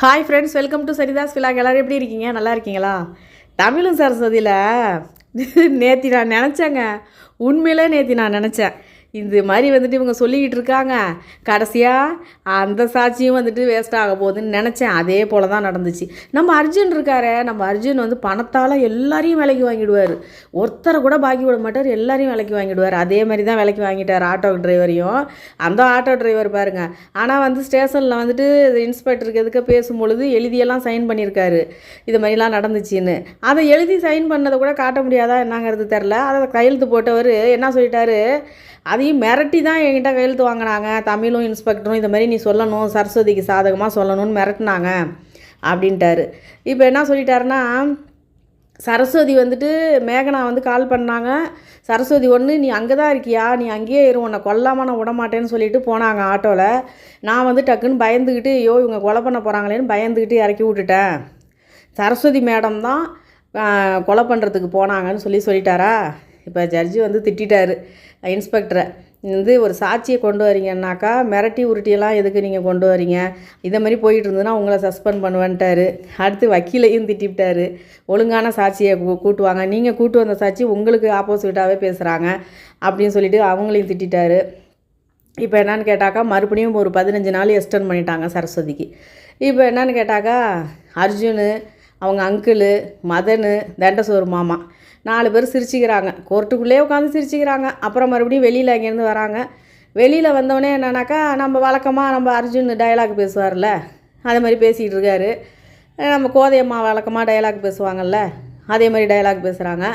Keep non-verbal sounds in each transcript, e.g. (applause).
Hi friends welcome to Saritha's விழா எல்லோரும் எப்படி இருக்கீங்க? நல்லா இருக்கீங்களா? தமிழும் சரஸ்வதியில். (laughs) நேற்று நான் நினச்சேங்க. உண்மையிலே நேற்று நான் நினச்சேன். இது மாதிரி வந்துட்டு இவங்க சொல்லிக்கிட்டு இருக்காங்க. கடைசியாக அந்த சாட்சியும் வந்துட்டு வேஸ்ட் ஆக போகுதுன்னு நினச்சேன். அதே போல் தான் நடந்துச்சு. நம்ம அர்ஜுன் இருக்காரு நம்ம அர்ஜுன் வந்து பணத்தால் எல்லாரையும் விலைக்கு வாங்கிடுவார். ஒருத்தரை கூட பாக்கி விட மாட்டார் எல்லாரையும் விலைக்கு வாங்கிடுவார். அதே மாதிரி தான் விலைக்கு வாங்கிட்டார் ஆட்டோ டிரைவரையும் அந்த ஆட்டோ டிரைவர் பாருங்கள் ஆனால் வந்து ஸ்டேஷனில் வந்துட்டு இன்ஸ்பெக்டருக்கு எதுக்க பேசும்பொழுது எழுதியெல்லாம் சைன் பண்ணியிருக்காரு. இது மாதிரிலாம் நடந்துச்சுன்னு. அதை எழுதி சைன் பண்ணதை கூட காட்ட முடியாதா? என்னங்கிறது தெரில அதை கையெழுத்து போட்டவர் என்ன சொல்லிட்டாரு? அதையும் மிரட்டி தான் என்கிட்ட கையெழுத்து வாங்கினாங்க. தமிழும் இன்ஸ்பெக்டரும் இந்த மாதிரி நீ சொல்லணும் சரஸ்வதிக்கு சாதகமாக சொல்லணும்னு மிரட்டினாங்க அப்படின்ட்டாரு. இப்போ என்ன சொல்லிட்டாருன்னா சரஸ்வதி வந்துட்டு மேகனா வந்து கால் பண்ணாங்க. சரஸ்வதி ஒன்று நீ அங்கே தான் இருக்கியா? நீ அங்கேயே இரு உன்னை கொல்லாமல் நான் விட மாட்டேன்னு சொல்லிட்டு போனாங்க ஆட்டோவில் நான் வந்து டக்குன்னு பயந்துக்கிட்டு ஐயோ இவங்க கொலை பண்ண போகிறாங்களேன்னு பயந்துக்கிட்டு இறக்கி விட்டுட்டேன். சரஸ்வதி மேடம் தான் கொலை பண்ணுறதுக்கு போனாங்கன்னு சொல்லி சொல்லிட்டாரா? இப்போ ஜட்ஜி வந்து திட்டாரு இன்ஸ்பெக்டரை வந்து ஒரு சாட்சியை கொண்டு வரீங்கன்னாக்கா மிரட்டி உருட்டியெல்லாம் எதுக்கு நீங்கள் கொண்டு வரீங்க? இதை மாதிரி போயிட்டு இருந்ததுன்னா உங்களை சஸ்பெண்ட் பண்ணுவேன்ட்டாரு. அடுத்து வக்கீலையும் திட்டிவிட்டாரு. ஒழுங்கான சாட்சியை கூ- கூட்டுவாங்க. நீங்கள் கூட்டு வந்த சாட்சி உங்களுக்கு ஆப்போசிட்டாகவே பேசுகிறாங்க அப்படின்னு சொல்லிட்டு அவங்களையும் திட்டாரு இப்போ என்னன்னு கேட்டாக்கா மறுபடியும் ஒரு பதினஞ்சு நாள் எக்ஸ்டெண்ட் பண்ணிட்டாங்க சரஸ்வதிக்கு. இப்போ என்னன்னு கேட்டாக்கா அர்ஜுனு அவங்க அங்கிளு மதனு தண்டசோறு மாமா. நாலு பேர் சிரிச்சுக்கிறாங்க. கோர்ட்டுக்குள்ளேயே உட்காந்து சிரிச்சுக்கிறாங்க. அப்புறம் மறுபடியும் வெளியில் அங்கேருந்து வராங்க. வெளியில் வந்தவொடனே என்னன்னாக்கா நம்ம வழக்கமாக நம்ம அர்ஜுன் டயலாக் பேசுவார்ல அதே மாதிரி பேசிகிட்டு இருக்காரு. நம்ம கோதையம்மா வழக்கமாக டயலாக் பேசுவாங்கல்ல அதே மாதிரி டயலாக் பேசுகிறாங்க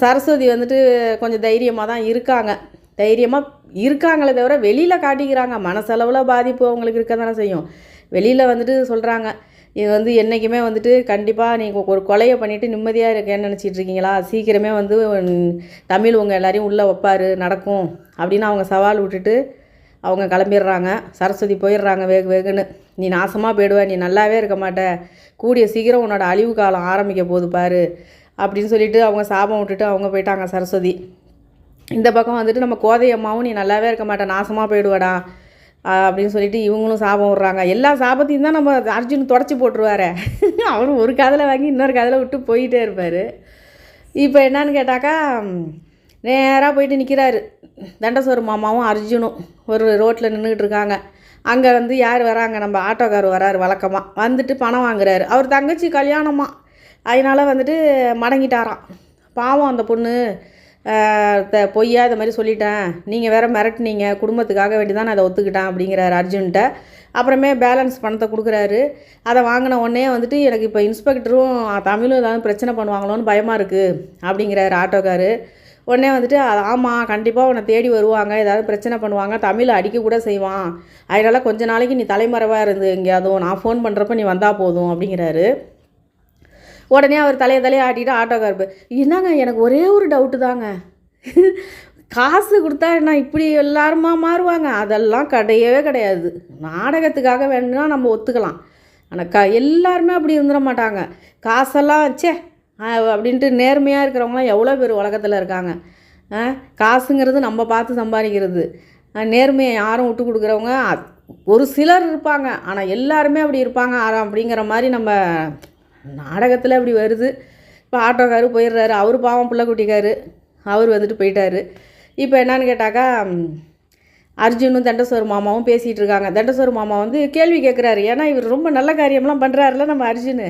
சரஸ்வதி வந்துட்டு கொஞ்சம் தைரியமாக தான் இருக்காங்க. தைரியமாக இருக்காங்களே தவிர வெளியில் காட்டிக்கிறாங்க. மனசளவில் பாதிப்பு அவங்களுக்கு இருக்க தானே செய்யும். வெளியில் வந்துட்டு சொல்கிறாங்க இது வந்து என்றைக்குமே வந்துட்டு கண்டிப்பாக நீங்கள் ஒரு கொலையை பண்ணிவிட்டு நிம்மதியாக இருக்கேன்னு நினச்சிட்டு இருக்கீங்களா? சீக்கிரமே வந்து தமிழ் உங்கள் எல்லாரையும் உள்ளே வைப்பார் நடக்கும் அப்படின்னு அவங்க சவால் விட்டுட்டு அவங்க கிளம்பிடுறாங்க. சரஸ்வதி போயிடுறாங்க வேக வேகுன்னு. நீ நாசமாக போயிடுவ நீ நல்லாவே இருக்க மாட்ட. கூடிய சீக்கிரம் உன்னோட அழிவு காலம் ஆரம்பிக்க போகுது பாரு அப்படின்னு சொல்லிட்டு அவங்க சாபம் விட்டுட்டு அவங்க போயிட்டாங்க சரஸ்வதி. இந்த பக்கம் வந்துட்டு நம்ம கோதை அம்மாவும் நீ நல்லாவே இருக்க மாட்டேன் நாசமாக போயிடுவாடா. அப்படின்னு சொல்லிட்டு இவங்களும் சாபம் விட்றாங்க. எல்லா சாபத்தையும் தான் நம்ம அர்ஜுன் தொடச்சி போட்டுருவாரு. அவரும் ஒரு காதில் வாங்கி இன்னொரு காதில் விட்டு போயிட்டே இருப்பார். இப்போ என்னன்னு கேட்டாக்கா நேராக போயிட்டு நிற்கிறாரு தண்டசோர் மாமாவும் அர்ஜுனும் ஒரு ரோட்டில் நின்றுக்கிட்டு இருக்காங்க. அங்கே வந்து யார் வராங்க? நம்ம ஆட்டோக்கார் வராரு வழக்கமாக வந்துட்டு பணம் வாங்குறாரு. அவர் தங்கச்சி கல்யாணமாக அதனால் வந்துட்டு மடங்கிட்டாராம். பாவம் அந்த பொண்ணு. த பொய்யா இதை மாதிரி சொல்லிட்டேன். நீங்கள் வேற மிரட்டினீங்க. குடும்பத்துக்காக வேண்டி தான் நான் அதை ஒத்துக்கிட்டேன் அப்படிங்கிறாரு அர்ஜுன்கிட்ட. அப்புறமே பேலன்ஸ் பணத்தை கொடுக்குறாரு. அதை வாங்கின உடனே வந்துட்டு எனக்கு இப்போ இன்ஸ்பெக்டரும் தமிழும் ஏதாவது பிரச்சனை பண்ணுவாங்களோன்னு பயமாக இருக்குது அப்படிங்கிறாரு ஆட்டோக்காரு. உடனே வந்துட்டு "அது ஆமாம் கண்டிப்பாக உன்னை தேடி வருவாங்க. ஏதாவது பிரச்சனை பண்ணுவாங்க. தமிழ் அடிக்க கூட செய்வான். அதனால் கொஞ்ச நாளைக்கு நீ தலைமறைவாக இருந்து எங்கேயாவது நான் ஃபோன் பண்ணுறப்ப நீ வந்தால் போதும் அப்படிங்கிறாரு. உடனே அவர் தலையை தலையை ஆட்டிட்டு ஆட்டோக்காரப்பு என்னங்க எனக்கு ஒரே ஒரு டவுட்டு தாங்க. காசு கொடுத்தா என்ன இப்படி எல்லாருமா மாறுவாங்க? அதெல்லாம் கிடையவே கிடையாது. நாடகத்துக்காக வேணும்னா நம்ம ஒத்துக்கலாம். ஆனால் க எல்லாருமே அப்படி இருந்துட மாட்டாங்க. காசெல்லாம் சே அப்படின்ட்டு நேர்மையாக இருக்கிறவங்களாம் எவ்வளோ பேர் உலகத்தில் இருக்காங்க? ஆ, காசுங்கிறது நம்ம பார்த்து சம்பாதிக்கிறது. நேர்மையை யாரும் விட்டு கொடுக்குறவங்க ஒரு சிலர் இருப்பாங்க. ஆனால் எல்லாருமே அப்படி இருப்பாங்க. அப்படிங்கிற மாதிரி நம்ம நாடகத்தில் அப்படி வருது. இப்போ ஆட்டோக்காரு போயிடுறாரு. அவர் பாவம் பிள்ளைக்குட்டிக்காரு அவர் வந்துட்டு போயிட்டாரு. இப்போ என்னன்னு கேட்டாக்கா அர்ஜுனும் தண்டசோர் மாமாவும் பேசிகிட்டு இருக்காங்க. தண்டசோர் மாமா வந்து கேள்வி கேட்குறாரு ஏன்னா இவர் ரொம்ப நல்ல காரியம்லாம் பண்ணுறாருல நம்ம அர்ஜுன்.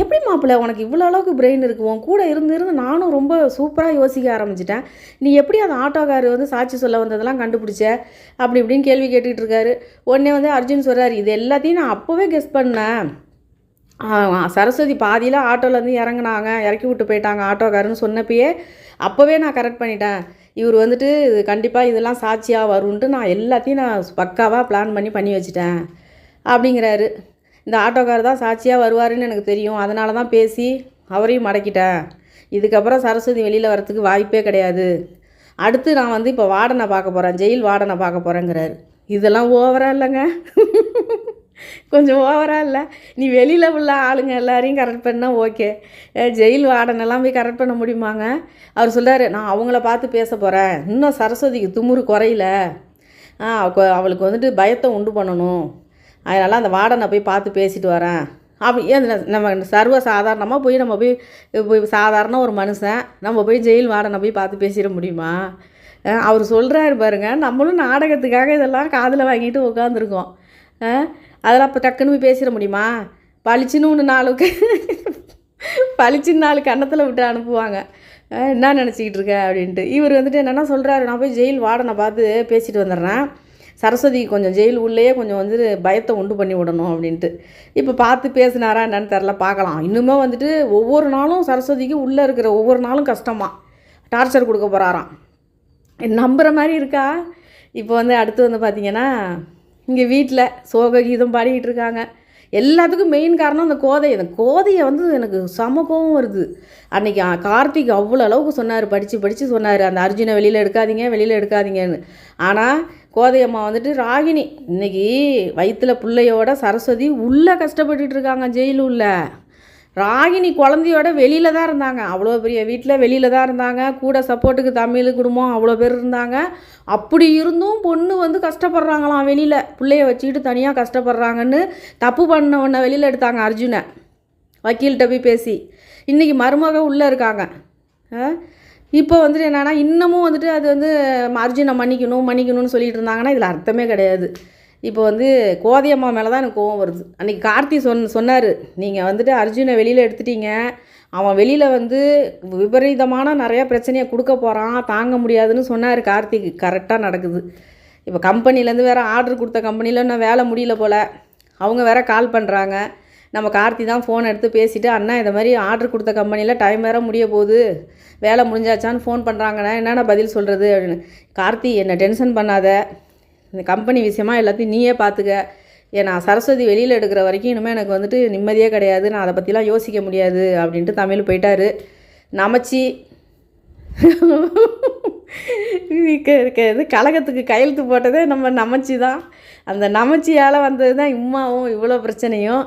எப்படி மாப்பிள்ள உனக்கு இவ்வளோ அளவுக்கு பிரெயின் இருக்கு? உன் கூட இருந்து இருந்து நானும் ரொம்ப சூப்பராக யோசிக்க ஆரம்பிச்சிட்டேன். நீ எப்படி அந்த ஆட்டோக்கார் வந்து சாட்சி சொல்ல வந்ததெல்லாம் கண்டுபிடிச்ச? அப்படி இப்படின்னு கேள்வி கேட்டுக்கிட்டு இருக்காரு. உடனே வந்து அர்ஜுன் சொல்கிறாரு இது எல்லாத்தையும் நான் அப்போவே கெஸ் பண்ணேன். சரஸ்வதி பாதியில் ஆட்டோலேருந்து இறங்குனாங்க. இறக்கி விட்டு போயிட்டாங்க ஆட்டோக்காரன்னு சொன்னப்பயே அப்போவே நான் கரெக்ட் பண்ணிட்டேன். இவர் வந்துட்டு இது கண்டிப்பாக இதெல்லாம் சாட்சியாக வரும்ன்ட்டு நான் எல்லாத்தையும் நான் பக்காவாக பிளான் பண்ணி பண்ணி வச்சிட்டேன். அப்படிங்கிறாரு. இந்த ஆட்டோக்கார் தான் சாட்சியாக வருவாருன்னு எனக்கு தெரியும். அதனால தான் பேசி அவரையும் மடக்கிட்டேன். இதுக்கப்புறம் சரஸ்வதி வெளியில் வரத்துக்கு வாய்ப்பே கிடையாது. அடுத்து நான் வந்து இப்போ வார்டனை பார்க்க போகிறேன் ஜெயில் வார்டனை பார்க்க போகிறேங்கிறாரு இதெல்லாம் ஓவராக இல்லைங்க. (laughs) கொஞ்சம் ஓவராக இல்லை. நீ வெளியில் உள்ள ஆளுங்க எல்லாரையும் கரெக்ட் பண்ணால் ஓகே ஜெயில் வார்டனெல்லாம் போய் கரெக்ட் பண்ண முடியுமாங்க? அவர் சொல்கிறார் நான் அவங்கள பார்த்து பேச போகிறேன் இன்னும் சரஸ்வதிக்கு துமுறு குறையில. அவளுக்கு வந்துட்டு பயத்தை உண்டு பண்ணணும். அதனால் அந்த வார்டனை போய் பார்த்து பேசிட்டு வரேன். அப்படி ஏன் நம்ம சர்வ சாதாரணமாக போய் நம்ம போய் போய் சாதாரண ஒரு மனுஷன் நம்ம போய் ஜெயில் வார்டனை போய் பார்த்து பேசிட முடியுமா? அவர் சொல்கிறாரு பாருங்க நம்மளும் நாடகத்துக்காக இதெல்லாம் காதில் வாங்கிட்டு உட்காந்துருக்கோம் அதெல்லாம் இப்போ டக்குன்னு போய் பேசிட முடியுமா? பளிச்சுன்னு ஒன்று நாளுக்கு பளிச்சுன்னு நாலு கன்னத்தில் விட்டு அனுப்புவாங்க. என்ன நினச்சிக்கிட்டு இருக்க அப்படின்ட்டு. இவர் வந்துட்டு என்னென்னா சொல்கிறாரு நான் போய் ஜெயில் வார்டனை பார்த்து பேசிட்டு வந்துடுறேன். சரஸ்வதி கொஞ்சம் ஜெயில் உள்ளேயே கொஞ்சம் வந்து பயத்தை உண்டு பண்ணி விடணும் அப்படின்ட்டு. இப்போ பார்த்து பேசினாரா என்னன்னு தெரில பார்க்கலாம். இன்னுமே வந்துட்டு ஒவ்வொரு நாளும் சரஸ்வதிக்கு உள்ளே இருக்கிற ஒவ்வொரு நாளும் கஷ்டமாக டார்ச்சர் கொடுக்க போகிறாராம் நம்புகிற மாதிரி இருக்கா? இப்போ வந்து அடுத்து வந்து பார்த்தீங்கன்னா இங்கே வீட்டில் சோக கீதம் பாடிக்கிட்டு இருக்காங்க. எல்லாத்துக்கும் மெயின் காரணம் அந்த கோதை. அந்த கோதையை வந்து எனக்கு செம கோவம் வருது. அன்றைக்கி கார்த்திக் அவ்வளோ அளவுக்கு சொன்னார். படித்து படித்து சொன்னார். அந்த அர்ஜுனை வெளியில் எடுக்காதீங்க வெளியில் எடுக்காதீங்கன்னு. ஆனால் கோதையம்மா வந்துட்டு ராகினி இன்னைக்கு வயிற்றில் பிள்ளையோட சரஸ்வதி உள்ளே கஷ்டப்பட்டுட்டு இருக்காங்க ஜெயிலு ராகினி குழந்தையோட வெளியில் தான் இருந்தாங்க. அவ்வளோ பெரிய வீட்டில் வெளியில் தான் இருந்தாங்க. கூட சப்போர்ட்டுக்கு தமிழ் குடும்பம் அவ்வளோ பேர் இருந்தாங்க. அப்படி இருந்தும் பொண்ணு வந்து கஷ்டப்படுறாங்களாம் வெளியில். பிள்ளைய வச்சுக்கிட்டு தனியாக கஷ்டப்படுறாங்கன்னு தப்பு பண்ணவனை வெளியில் எடுத்தாங்க அர்ஜுனை. வக்கீல்கிட்ட போய் பேசி. இன்றைக்கி மருமக உள்ளே இருக்காங்க. ஆ? இப்போ வந்துட்டு என்னென்னா இன்னமும் வந்துட்டு அது வந்து அர்ஜுனை மன்னிக்கணும் மன்னிக்கணும்னு சொல்லிட்டு இருந்தாங்கன்னா இதில் அர்த்தமே கிடையாது. இப்போ வந்து கோதையம்மா மேலே தான் எனக்கு கோவம் வருது. அன்றைக்கி கார்த்தி சொன் சொன்னார் நீங்கள் வந்துட்டு அர்ஜுனை வெளியில் எடுத்துட்டீங்க. அவன் வெளியில் வந்து விபரீதமான நிறையா பிரச்சனையை கொடுக்க போகிறான் தாங்க முடியாதுன்னு சொன்னார் கார்த்திக் கரெக்டாக நடக்குது. இப்போ கம்பெனிலேருந்து வேறு ஆர்டர் கொடுத்த கம்பெனியில் இன்னும் வேலை முடியல போல். அவங்க வேறு கால் பண்ணுறாங்க நம்ம கார்த்தி தான் ஃபோன் எடுத்து பேசிவிட்டு அண்ணா இந்த மாதிரி ஆர்டர் கொடுத்த கம்பெனியில் டைம் வேறு முடிய போகுது. வேலை முடிஞ்சாச்சான்னு ஃபோன் பண்ணுறாங்கண்ணா என்னென்ன பதில் சொல்கிறது அப்படின்னு. கார்த்தி என்னை டென்ஷன் பண்ணாத. இந்த கம்பெனி விஷயமா எல்லாத்தையும் நீயே பார்த்துக்க ஏன்னா சரஸ்வதி வெளியில் எடுக்கிற வரைக்கும் இனிமேல் எனக்கு வந்துட்டு நிம்மதியே கிடையாது. நான் அதை பற்றிலாம் யோசிக்க முடியாது அப்படின்ட்டு தமிழ் போயிட்டாரு. நமச்சி. இது இது கழகத்துக்கு கையெழுத்து போட்டதே நம்ம நமச்சி தான். அந்த நமச்சியால் வந்தது தான் இம்மாவும் இவ்வளோ பிரச்சனையும்.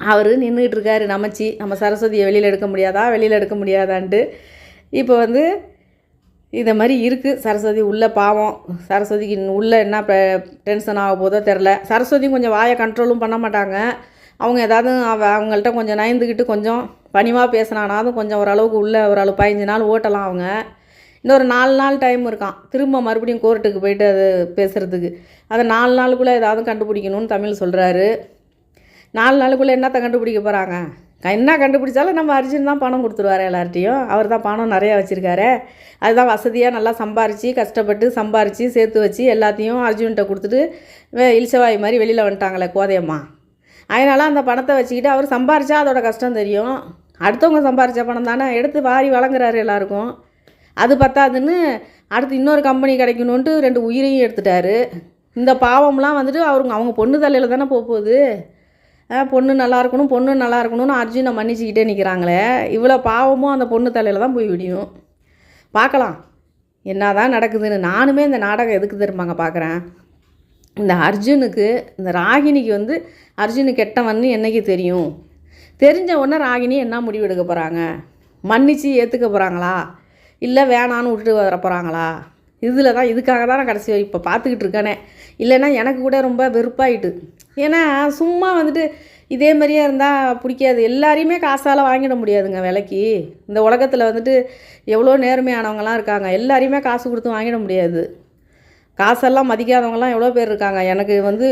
அவர் நின்றுட்டு இருக்காரு நமச்சி. நம்ம சரஸ்வதியை வெளியில் எடுக்க முடியாதா? வெளியில் எடுக்க முடியாதான்ட்டு. இப்போ வந்து இதை மாதிரி இருக்குது சரஸ்வதி உள்ளே பாவம். சரஸ்வதிக்கு உள்ளே என்ன டென்ஷன் ஆக போதோ தெரில. சரஸ்வதியும் கொஞ்சம் வாயை கண்ட்ரோலும் பண்ண மாட்டாங்க. அவங்க ஏதாவது அவ அவங்கள்ட்ட கொஞ்சம் நயந்துக்கிட்டு கொஞ்சம் பணிவாக பேசினானாலும் கொஞ்சம் ஓரளவுக்கு உள்ள ஓரளவு பதினஞ்சு நாள் ஓட்டலாம் அவங்க. இன்னொரு நாலு நாள் டைம் இருக்கான் திரும்ப மறுபடியும் கோர்ட்டுக்கு போயிட்டு அது பேசுகிறதுக்கு அதை நாலு நாளுக்குள்ளே ஏதாவது கண்டுபிடிக்கணும்னு தமிழ் சொல்கிறாரு நாலு நாளுக்குள்ளே என்னத்தை கண்டுபிடிக்க போகிறாங்க என்ன கண்டுபிடிச்சாலும் நம்ம அர்ஜுன் தான் பணம் கொடுத்துருவாரு எல்லார்ட்டையும் அவர் தான் பணம் நிறையா வச்சுருக்காரு. அதுதான் வசதியாக நல்லா சம்பாரித்து கஷ்டப்பட்டு சம்பாரித்து சேர்த்து வச்சு எல்லாத்தையும் அர்ஜுன்கிட்ட கொடுத்துட்டு வே இல்சவாய் மாதிரி வெளியில் வந்துட்டாங்களே கோதையம்மா. அதனால் அந்த பணத்தை வச்சுக்கிட்டு அவர் சம்பாரித்தா அதோட கஷ்டம் தெரியும். அடுத்தவங்க சம்பாரித்த பணம் தானே எடுத்து வாரி வழங்குறாரு எல்லாருக்கும். அது பத்தாதுன்னு அடுத்து இன்னொரு கம்பெனி கிடைக்கணுன்ட்டு ரெண்டு உயிரையும் எடுத்துட்டாரு. இந்த பாவம்லாம் வந்துட்டு அவருங்க அவங்க பொண்ணு தலையில் தானே போக போகுது. பொண்ணு நல்லா இருக்கணும் பொண்ணு நல்லா இருக்கணும்னு அர்ஜுனை மன்னிச்சுக்கிட்டே நிற்கிறாங்களே இவ்வளோ பாவமும் அந்த பொண்ணு தலையில் தான் போய் விடியும். பார்க்கலாம். என்ன தான் நடக்குதுன்னு. நானுமே இந்த நாடகம் எதுக்கு திரும்பாங்க பார்க்குறேன். இந்த அர்ஜுனுக்கு இந்த ராகினிக்கு வந்து அர்ஜுனு கெட்டவன்னு என்றைக்கு தெரியும்? தெரிஞ்ச உடனே ராகினி என்ன முடிவு எடுக்க போகிறாங்க மன்னிச்சு ஏற்றுக்க போகிறாங்களா இல்லை வேணான்னு விட்டுட்டு வர போகிறாங்களா இதில் தான் இதுக்காக தான் நான் கடைசி இப்போ பார்த்துக்கிட்டு இருக்கேனே. இல்லைன்னா எனக்கு கூட ரொம்ப வெறுப்பாயிட்டு. ஏன்னா சும்மா வந்துட்டு இதே மாதிரியே இருந்தால் பிடிக்காது. எல்லாரையுமே காசால் வாங்கிட முடியாதுங்க விலைக்கு. இந்த உலகத்தில் வந்துட்டு எவ்வளோ நேர்மையானவங்களாம் இருக்காங்க. எல்லாரையுமே காசு கொடுத்து வாங்கிட முடியாது. காசெல்லாம் மதிக்காதவங்கலாம் எவ்வளோ பேர் இருக்காங்க. எனக்கு வந்து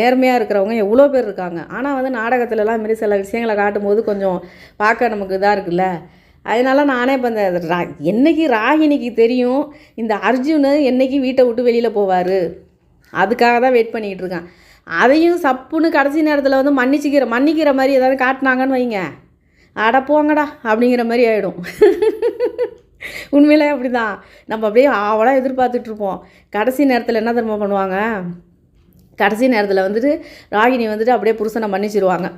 நேர்மையாக இருக்கிறவங்க எவ்வளோ பேர் இருக்காங்க. ஆனால் வந்து நாடகத்துலலாம் மாரி சில விஷயங்களை காட்டும்போது கொஞ்சம் பார்க்க நமக்கு இதாக இருக்குல்ல. அதனால நானே இப்போ இந்த ரா என்னைக்கு ராகினிக்கு தெரியும் இந்த அர்ஜுனு என்றைக்கு வீட்டை விட்டு வெளியில் போவார்? அதுக்காக தான் வெயிட் பண்ணிக்கிட்டு இருக்கேன். அதையும் சப்புன்னு கடைசி நேரத்தில் வந்து மன்னிச்சிக்கிற மன்னிக்கிற மாதிரி ஏதாவது காட்டினாங்கன்னு வைங்க. அட போங்கடா அப்படிங்கிற மாதிரி ஆகிடும் உண்மையிலே அப்படி தான் நம்ம அப்படியே ஆவலாக எதிர்பார்த்துட்ருப்போம் கடைசி நேரத்தில் என்ன தெரியுமா பண்ணுவாங்க? கடைசி நேரத்தில் வந்துட்டு ராகினி வந்துட்டு அப்படியே புருஷனை மன்னிச்சிருவாங்க.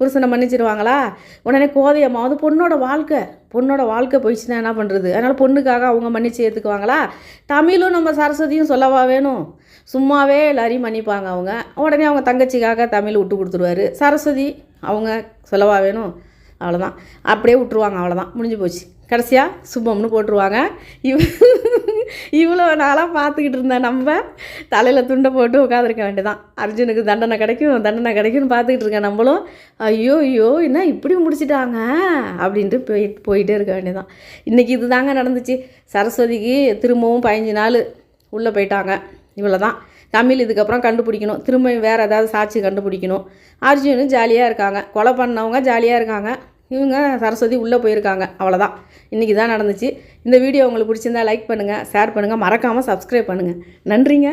புருஷனை மன்னிச்சிருவாங்களா? உடனே கோதையம்மா அது பொண்ணோட வாழ்க்கை. பொண்ணோட வாழ்க்கை போயிடுச்சுன்னா என்ன பண்ணுறது அதனால் பொண்ணுக்காக அவங்க மன்னிச்சு ஏற்றுக்குவாங்களா தமிழும் நம்ம சரஸ்வதியும் சொல்லவா வேணும்? சும்மாவே எல்லாரையும் மன்னிப்பாங்க அவங்க. உடனே அவங்க தங்கச்சிக்காக தமிழ் விட்டு கொடுத்துருவாரு. சரஸ்வதி அவங்க சொல்லவா வேணும்? அவ்வளோதான் அப்படியே விட்ருவாங்க அவ்வளோதான் முடிஞ்சு போச்சு. கடைசியாக சுபம்னு போட்டுருவாங்க. இவ இவ்வளோ நாளாக பார்த்துக்கிட்டு இருந்தேன் நம்ம தலையில் துண்டை போட்டு உட்காந்துருக்க வேண்டியதான் அர்ஜுனுக்கு தண்டனை கிடைக்கும் தண்டனை கிடைக்கும்னு பார்த்துக்கிட்டு இருக்கேன் நம்மளும் ஐயோ ஐயோ என்ன இப்படி முடிச்சிட்டாங்க? அப்படின்ட்டு போய் போயிட்டே இருக்க வேண்டியதான் இன்றைக்கி இது தாங்க நடந்துச்சு. சரஸ்வதிக்கு திரும்பவும் பதினஞ்சு நாள் உள்ளே போயிட்டாங்க. இவ்வளோ தான் தமிழ் இதுக்கப்புறம் கண்டுபிடிக்கணும். திரும்ப வேறு ஏதாவது சாட்சி கண்டுபிடிக்கணும். அர்ஜுனும் ஜாலியாக இருக்காங்க. கொலை பண்ணவங்க ஜாலியாக இருக்காங்க. இவங்க சரஸ்வதி உள்ளே போயிருக்காங்க. அவ்வளோதான் இன்றைக்கி தான் நடந்துச்சு. இந்த வீடியோ உங்களுக்கு பிடிச்சிருந்தா லைக் பண்ணுங்கள் ஷேர் பண்ணுங்கள் மறக்காமல் சப்ஸ்கிரைப் பண்ணுங்கள் நன்றிங்க.